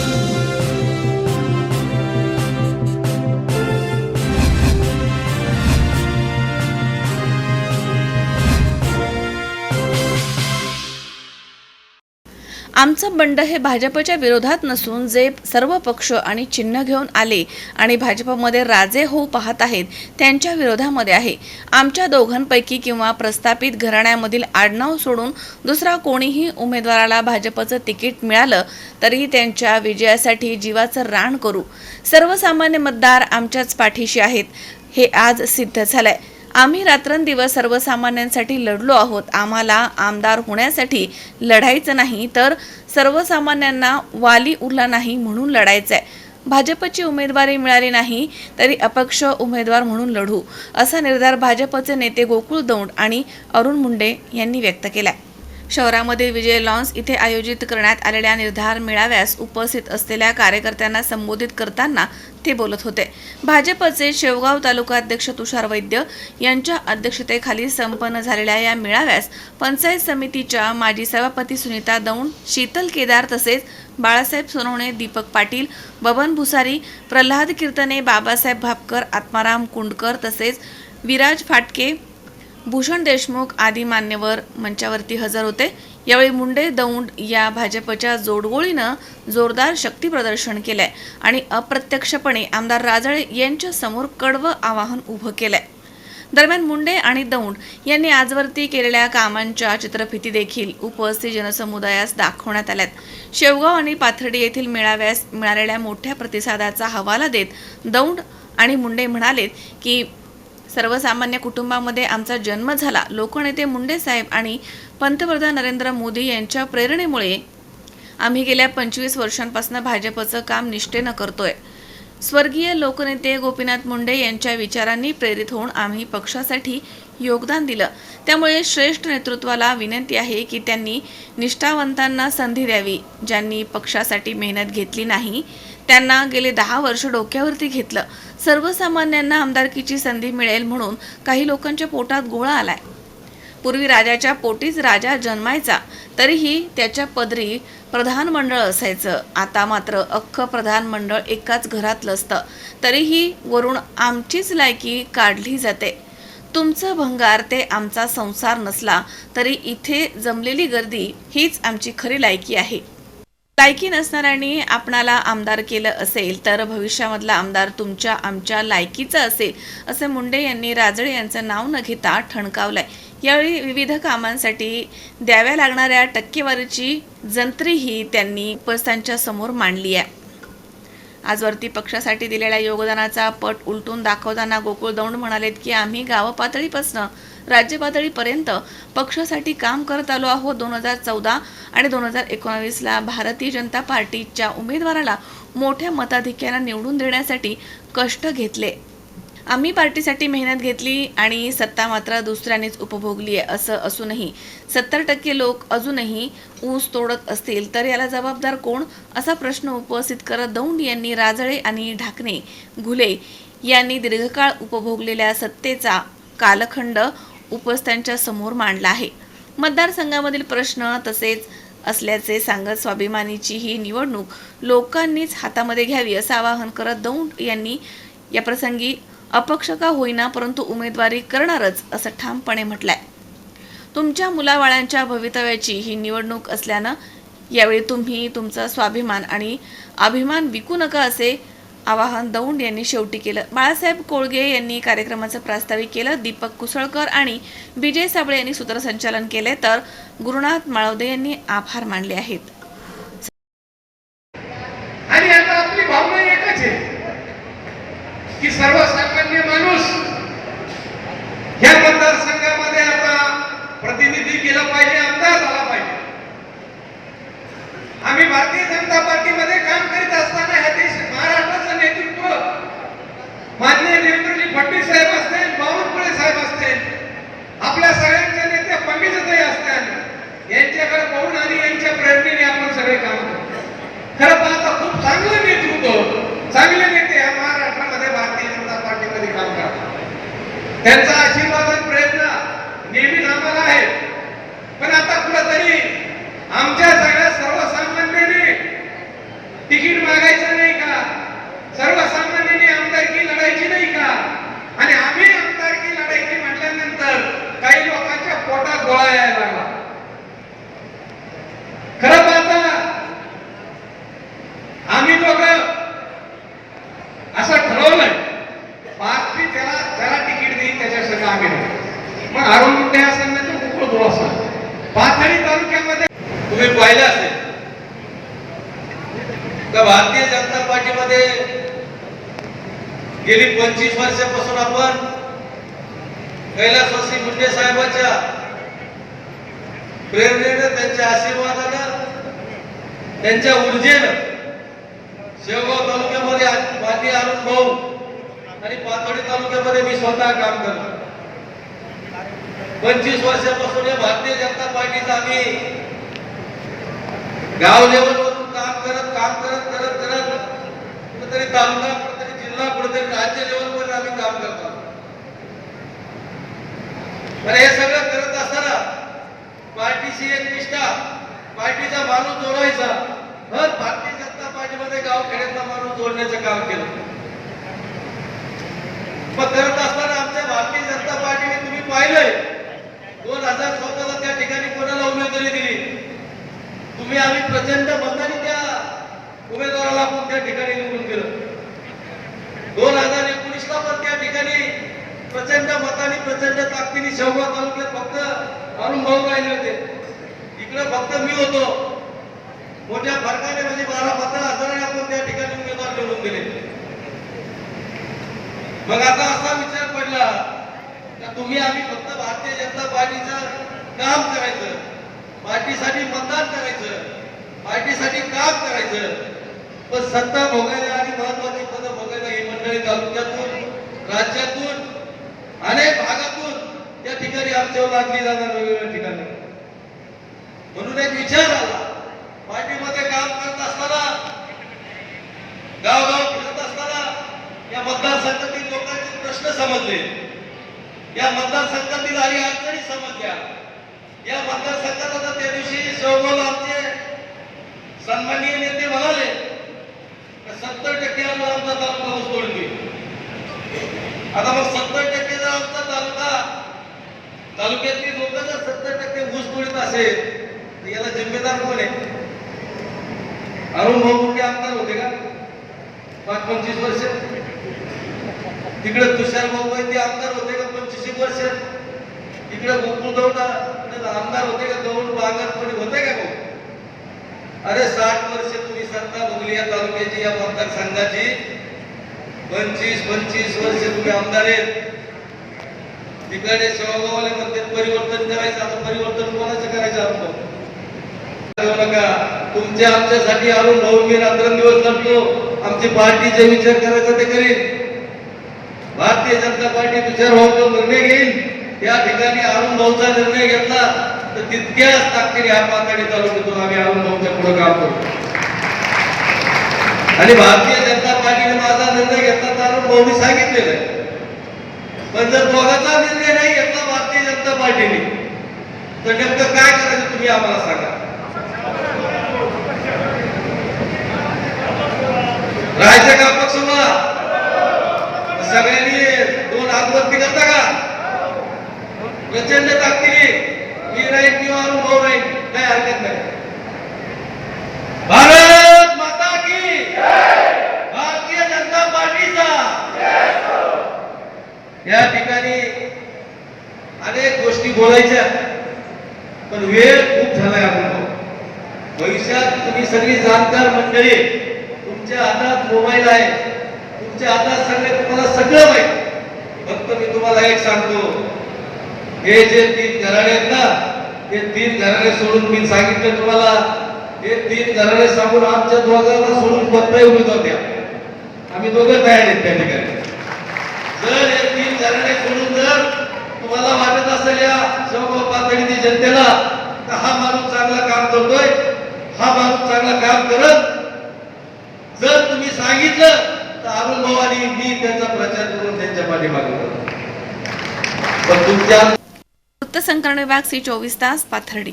Thank you. आमचं बंड हे भाजपच्या विरोधात नसून जे सर्व पक्ष आणि चिन्ह घेऊन आले आणि भाजपमध्ये राजे होऊ पाहत आहेत त्यांच्या विरोधामध्ये आहे. आमच्या दोघांपैकी किंवा प्रस्थापित घराण्यामधील आडनाव सोडून दुसरा कोणीही उमेदवाराला भाजपचं तिकीट मिळालं तरीही त्यांच्या विजयासाठी जीवाचं रान करू. सर्वसामान्य मतदार आमच्याच पाठीशी आहेत हे आज सिद्ध झालंय. आम्ही रात्रंदिवस सर्वसामान्यांसाठी लढलो आहोत. आम्हाला आमदार होण्यासाठी लढायचं नाही तर सर्वसामान्यांना वाली उरला नाही म्हणून लढायचं आहे भाजपची उमेदवारी मिळाली नाही तरी अपक्ष उमेदवार म्हणून लढू असा निर्धार भाजपचे नेते गोकुळ दौंड आणि अरुण मुंडे यांनी व्यक्त केला शहरामधील विजय लॉन्स इथे आयोजित करण्यात आलेल्या निर्धार मेळाव्यास उपस्थित असलेल्या कार्यकर्त्यांना संबोधित करताना ते बोलत होते. भाजपचे शेवगाव तालुका अध्यक्ष तुषार वैद्य यांच्या अध्यक्षतेखाली संपन्न झालेल्या या मेळाव्यास पंचायत समितीच्या माजी सभापती सुनीता दौंड शीतल केदार तसेच बाळासाहेब सोनवणे दीपक पाटील बबन भुसारी प्रल्हाद कीर्तने बाबासाहेब भापकर आत्माराम कुंडकर तसेच विराज फाटके भूषण देशमुख आदी मान्यवर मंचावरती हजर होते. यावेळी मुंडे दौंड या भाजपच्या जोडगोळीनं जोरदार शक्ती प्रदर्शन केलंय आणि अप्रत्यक्षपणे आमदार राजळे यांच्या समोर कडवं आवाहन उभं केलंय. दरम्यान मुंडे आणि दौंड यांनी आजवरती केलेल्या कामांच्या चित्रफिती देखील उपस्थित जनसमुदायास दाखवण्यात आल्यात. शेवगाव आणि पाथर्डी येथील मेळाव्यास मिळालेल्या मोठ्या प्रतिसादाचा हवाला देत दौंड आणि मुंडे म्हणालेत की सर्वसामान्य कुटुंबामध्ये आमचा जन्म झाला. लोकनेते मुंडे साहेब आणि पंतप्रधान नरेंद्र मोदी यांच्या प्रेरणेमुळे आम्ही गेल्या पंचवीस वर्षांपासून भाजपचं काम निष्ठेनं करतोय. स्वर्गीय लोकनेते गोपीनाथ मुंडे यांच्या विचारांनी प्रेरित होऊन आम्ही पक्षासाठी योगदान दिलं. त्यामुळे श्रेष्ठ नेतृत्वाला विनंती आहे की त्यांनी निष्ठावंतांना संधी द्यावी. ज्यांनी पक्षासाठी मेहनत घेतली नाही त्यांना गेले दहा वर्ष डोक्यावरती घेतलं. सर्वसामान्यांना आमदारकीची संधी मिळेल म्हणून काही लोकांच्या पोटात गोळा आलाय. पूर्वी राजाच्या पोटीच राजा जन्मायचा तरीही त्याच्या पदरी प्रधानमंडळ असायचं. आता मात्र अख्खं प्रधानमंडळ एकाच घरातलं असतं तरीही वरून आमचीच लायकी काढली जाते. तुमचं भंगार ते आमचा संसार नसला तरी इथे जमलेली गर्दी हीच आमची खरी लायकी आहे. लायकी नसणाऱ्यांनी आपणाला आमदार केलं असेल तर भविष्यामधला आमदार तुमच्या आमच्या लायकीचा असेल असे मुंडे यांनी राजळे यांचं नाव न घेता ठणकावलंय. यावेळी विविध कामांसाठी द्याव्या लागणाऱ्या टक्केवारीची जंत्रीही त्यांनी उपस्थांच्या समोर मांडली आहे. आजवरती पक्षासाठी दिलेल्या योगदानाचा पट उलटून दाखवताना गोकुळ दौंड म्हणालेत की आम्ही गावपातळीपासून राज्यपातळीपर्यंत राज्य पातळीपर्यंत पक्षासाठी काम करत आलो आहोत दोन हजार चौदा आणि दोन हजार एकोणावीसला भारतीय जनता पार्टीच्या उमेदवाराला मोठ्या मताधिक्यानं निवडून देण्यासाठी कष्ट घेतले. आम्ही पार्टीसाठी मेहनत घेतली आणि सत्ता मात्र दुसऱ्यानेच उपभोगली आहे असं असूनही सत्तर टक्के लोक अजूनही ऊस तोडत असतील तर याला जबाबदार कोण असा प्रश्न उपस्थित करत दौंड यांनी राजळे आणि ढाकणे घुले यांनी दीर्घकाळ उपभोगलेल्या सत्तेचा कालखंड उपस्थांच्या समोर मांडला आहे. मतदारसंघामधील प्रश्न तसेच असल्याचे सांगत स्वाभिमानीची ही निवडणूक लोकांनीच हातामध्ये घ्यावी असं आवाहन करत दौंड यांनी या प्रसंगी अपक्ष का होईना परंतु उमेदवारी करणारच असं ठामपणे म्हटलंय. तुमच्या मुलाबाळांच्या भवितव्याची ही निवडणूक असल्यानं यावेळी तुम्ही तुमचा स्वाभिमान आणि अभिमान विकू नका असे आवाहन दौंड यांनी शेवटी केलं. बाळासाहेब कोळगे यांनी कार्यक्रमाचं प्रास्ताविक केलं. दीपक कुसळकर आणि विजय साबळे यांनी सूत्रसंचालन केले. तर गुरुनाथ माळवदे यांनी आभार मानले आहेत आणि आता आपली भावना एकच आहे की सर्वसामान्य माणूस ह्या मतदारसंघामध्ये आता प्रतिनिधी केला पाहिजे आमदार झाला पाहिजे आम्ही भारतीय जनता पार्टीमध्ये काम करीत असताना ह्या देश महाराष्ट्राचं नेतृत्व माननीय देवेंद्रजी फडणवीस साहेब असतील बावनकुळे साहेब असतील आपल्या सगळ्यांच्या नेते पंकजताई असतील यांच्याकडे पाहून आणि यांच्या प्रेरणेने आपण सगळे काम करतो खरं पाहता खूप चांगलं नेतृत्व चांगले नेते या महाराष्ट्रामध्ये भारतीय जनता पार्टीमध्ये काम करतात त्यांचा आशीर्वाद आणि प्रयत्न नेहमीच आम्हाला आहे पण आता कुठंतरी आमच्या सगळ्या सर्वसामान्यांनी तिकीट मागायचं नाही का सर्वसामान्यांनी आमदारकी लढायची नाही का आणि आम्ही आमदारकी लढायची म्हटल्यानंतर काही लोकांच्या पोटात गोळा यायला लागला खरं पाहता आम्ही लोक असं ठरवलंय पार्टी त्याला त्याला तिकीट देईल त्याच्या सगळं आम्ही नाही. मग अरुण मुंडे असेल ना तर उकळ धुळ असेल पाथर्डी तालुक्यामध्ये तुम्ही पाहिलं असेल. का भारतीय जनता पार्टीमध्ये गेली पंचवीस वर्षापासून आपण कैलासवासी मुंडे साहेबांच्या प्रेरणेनं त्यांच्या आशीर्वादानं त्यांच्या ऊर्जेनं शेवगाव तालुक्यामध्ये माती अरुण भाऊ आणि पातोडी तालुक्यामध्ये मी स्वतः काम करतो. पंचवीस वर्षापासून या भारतीय जनता पार्टीचा आम्ही गाव लेवलवरून काम करत काम करत करत करत कुठेतरी तालुका कुठेतरी जिल्हा कुठेतरी राज्य लेवलवर आम्ही काम करतो. तर हे सगळं करत असताना पार्टीशी एक निष्ठा पार्टीचा माणूस जोडायचा. हर भारतीय जनता पार्टीमध्ये गाव खेड्यातला माणूस जोडण्याचं काम केलं. मग करत असताना आमच्या भारतीय जनता पार्टीने तुम्ही पाहिलंय. दोन हजार चौदाला त्या ठिकाणी कोणाला उमेदवारी दिली? तुम्ही आम्ही प्रचंड मताने त्या उमेदवाराला आपण त्या ठिकाणी निवडून दिलं. दोन हजार एकोणीस ला पण त्या ठिकाणी प्रचंड मताने प्रचंड ताकदीने शेवगाव तालुक्यात फक्त अरुण भाऊ राहिले होते. इकडे फक्त मी होतो. मोठ्या फरकाने म्हणजे बारा पंधरा हजाराने आपण त्या ठिकाणी उमेदवार निवडून दिले. मग आता असा विचार पडला का तुम्ही आम्ही फक्त भारतीय जनता पार्टीचं काम करायचं पार्टीसाठी मतदान करायचं पार्टीसाठी काम करायचं. पण सत्ता भोगायला आणि महत्वाची पद भोगायला ही मंडळी तालुक्यातून राज्यातून अनेक भागातून त्या ठिकाणी आमच्यावर लागली जाणार वेगवेगळ्या ठिकाणी. म्हणून एक विचार आला पार्टीमध्ये काम करत असताना गावगाव फिरत असताना या मतदारसंघातील लोकांचे प्रश्न समजले. या मतदारसंघातील आणि अडचणी समजल्या. या मतदारसंघात आता त्या दिवशी सहभाग आमचे सन्माननीय नेते म्हणाले सत्तर टक्के आम्हाला आमचा तालुका ऊस तोडली आता मग सत्तर टक्के जर आमचा तालुका तालुक्यातली लोक जर सत्तर टक्के ऊस तोडीत असेल तर याला जिम्मेदार कोण आहे? अरुण भाऊ मुंडे आमदार होते का? पाच पंचवीस वर्ष. तिकडे तुषार भाऊ ते आमदार होते का? पंचवीस वर्ष. तिकडे गोकुळ दौडा आमदार होते का दौड बागात कोणी होते का भाऊ? अरे साठ वर्ष तुम्ही सत्ता भोगली या तालुक्याची या मतदारसंघाची. पंचवीस पंचवीस वर्ष तुम्ही आमदार आहेत. तिकडे सेवागावाले म्हणते परिवर्तन करायचं आता परिवर्तन कोणाचं करायचं आपण नका. तुमच्या आमच्यासाठी अरुण भाऊ मी रात्रंदिवस लढतो आमची पार्टी जे विचार करायचा ते करीन. भारतीय जनता पार्टी तुषार भाऊ निर्णय घेईल त्या ठिकाणी अरुण भाऊचा निर्णय तितक्याच ताकदीने ह्या पातळी तालुक्यातून आम्ही अरुण पुढे काम करू. आणि भारतीय जनता पार्टीने माझा निर्णय घेतला तर अरुण सांगितलेलं आहे. पण जर दोघांचा निर्णय नाही घेतला भारतीय जनता पार्टीने तर नेमकं काय करायचं तुम्ही आम्हाला सांगा राहायचं का पक्ष सगळ्यांनी दोन हात वरती करता का प्रचंड ताकदीने मी राहील किंवा अनुभव राहील काय हरकत नाही भारत माता की भारतीय जनता पार्टीचा या ठिकाणी अनेक गोष्टी बोलायच्या पण वेळ खूप झालाय आपण भविष्यात तुम्ही सगळी जाणकार मंडळी तुमच्या हातात मोबाईल आहे तुमच्या हातात सगळे तुम्हाला सगळं माहीत. फक्त मी तुम्हाला एक सांगतो हे जे तीन घराणे आहेत ना ते तीन घराणे सोडून मी सांगितलं तुम्हाला हे तीन घराणे सांगून आमच्या दोघांना सोडून पत्ताही उमेदवार द्या आम्ही दोघं तयार आहेत त्या ठिकाणी. जर हे तीन सोडून जर तुम्हाला वाटत असेल या शेवगाव पातळीतील जनतेला हा माणूस चांगला काम करतोय हा माणूस चांगला काम करत जर तुम्ही सांगितलं तर अरुण भवानी मी त्याचा प्रचार करून त्यांच्या पाठीमागे करतो. पण तुमच्या वृत्तसंकलन विभाग सी चोवीस तास पाथर्डी